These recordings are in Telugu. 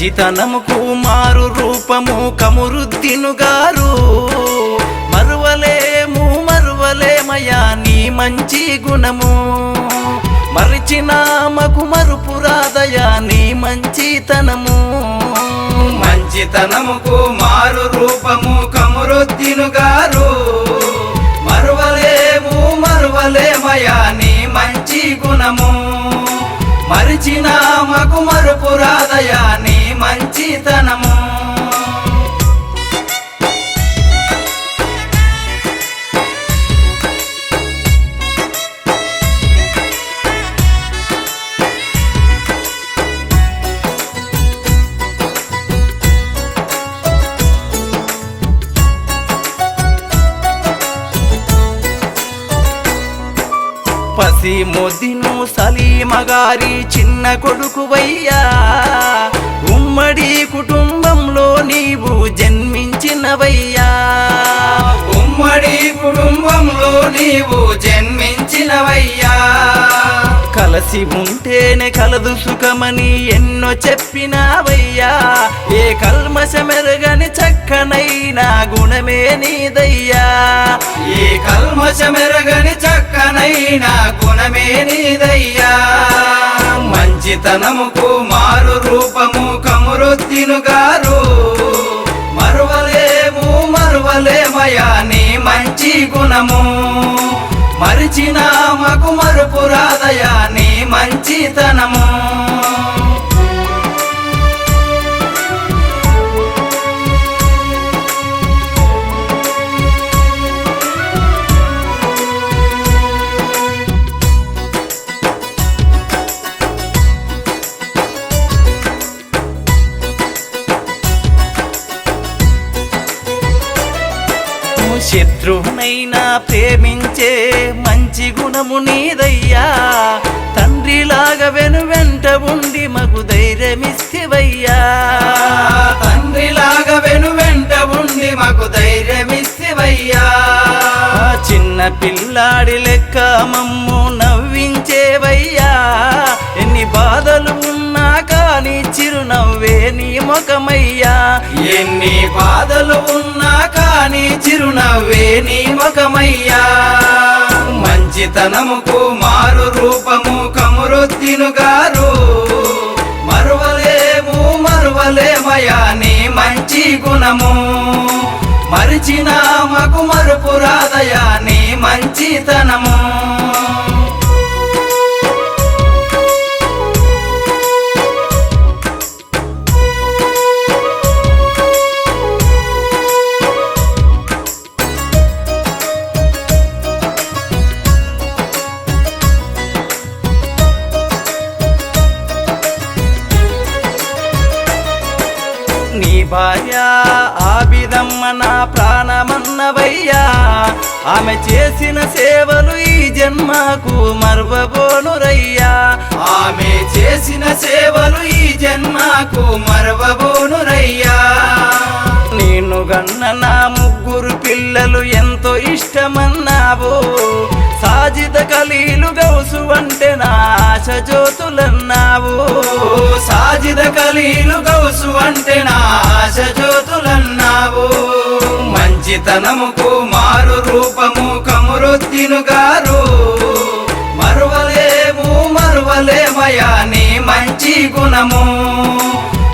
మంచితనముకు మారు రూపము కమురుద్దిను గారు మరువలేము మరువలేమయా నీ మంచి గుణము. మరిచినామకు మరుపురాదయా నీ మంచితనము. మంచితనముకు మారు రూపము కమురుద్దిను గారు మరువలేము మరువలేమయా నీ మంచి గుణము. మరిచినామకు మరుపురాదయా నీ మంచితనము. పసి మొదిను సలీమగారి చిన్న కొడుకువయ్యా. ఉమ్మడి కుటుంబంలో నీవు జన్మించినవయ్యా. ఉమ్మడి కుటుంబంలో నీవు జన్మించినవయ్యా. కలసి ఉంటేనే కలదు సుఖమని ఎన్నో చెప్పినావయ్యా. ఏ కల్మషమెరగని చక్కనైన గుణమే నీదయ్యా. ఈ కల్మషమెరగని చక్కనైన గుణమే నీదయ్యా. మంచితనముకు మారు రూపము కమురుద్దిను గారు మరువలేము మరువలేమయా నీ మంచి గుణము. మరిచినామకు మరుపురాదయా నీ మంచితనము. శత్రువునైనా ప్రేమించే మంచి గుణము నీదయ్యా. తండ్రిలాగా వెను వెంట ఉండి మగు ధైర్యమిస్తివయ్యా. తండ్రిలాగా వెను వెంట ఉండి మాకు ధైర్యమిస్తివయ్యా. చిన్న పిల్లాడి లెక్క మమ్ము నవ్వించేవయ్యా. ఎన్ని బాధలు ఉన్నా కానీ చిరునవ్వే నీ ముఖమయ్యా. ఎన్ని బాధలు ఉన్నా కానీ చిరునవ్వే లోకమయ్యా ముఖమయ్యా మంచితనముకు మారు రూపము కమురుద్దిను గారు మరువలేము మరువలేమయా నీ మంచి గుణము. మరిచినామకు మరుపురాదయా నీ మంచితనము. భార్య ఆబిదమ్మ నా ప్రాణమన్నవయ్యా. ఆమె చేసిన సేవలు ఈ జన్మకు మరవబోనురయ్యా. ఆమె చేసిన సేవలు ఈ జన్మకు మరవబోనురయ్యా. నేను గన్న నా ముగ్గురు పిల్లలు ఎంతో ఇష్టమన్నావు. సాజిద కలీలు గౌసు అంటే నా ఆశ జ్యోతులన్న ఓ సాజిద కలీలు గౌసు అంటే నా ఆశ జ్యోతులన్నావు. మంచితనముకు మారు రూపము కమురొత్తిను గారు. మరువలేము మరువలేమయా నీ మంచి గుణము.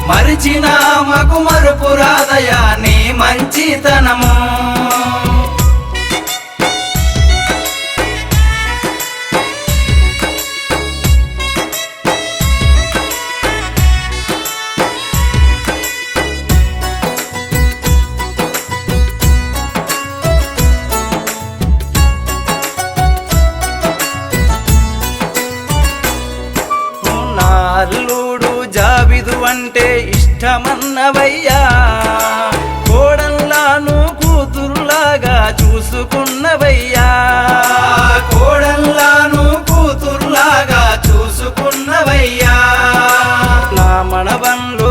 మరిచినామకు మరుపురాదయా నీ మంచితనము. ఇష్టమన్నవయ్యా కోడల్లాను కూతురులాగా చూసుకున్నవయ్యా. కోడల్లాను కూతుర్లాగా చూసుకున్నవయ్యా. నా మనవన్లు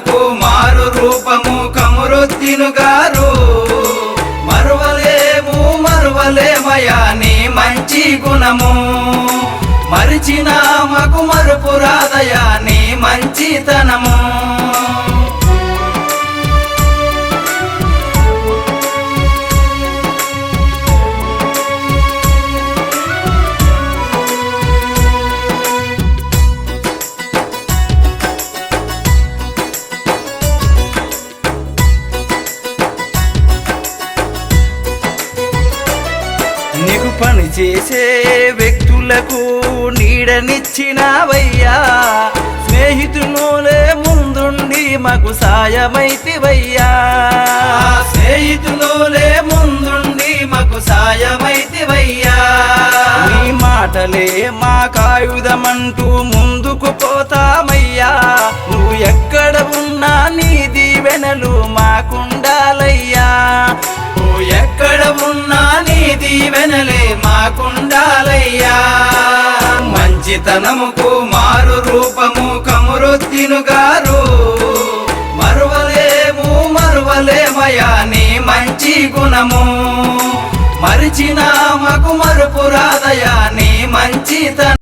కుమారు మారు రూపము కమురొత్తినుగారు మరువలేము మరువలేమయా నీ మంచి గుణము. మరిచినామకు మరుపు రాదయా నీ మంచితనము. పని చేసే వ్యక్తులకు నీడనిచ్చినవయ్యా. స్నేహితులోలే ముందుండి మాకు సాయమైతివయ్యా. స్నేహితులోలే ముందుండి మాకు సాయమైతివయ్యా. నీ మాటలే మా కాయుధమంటూ ముందుకు పోతామయ్యా. నువ్వు ఎక్కడ ఉన్నా నీ దీవెనలు మాకుండాలయ్యా. నువ్వు ఎక్కడ ఉన్నా దీవెనలే మాకుండాలయ్యా. మంచితనముకు మారు రూపము కమురొత్తిను గారు మరువలేము మరువలేమయా నీ మంచి గుణము. మరిచిన మకు మరుపు రాదయా నీ మంచితనం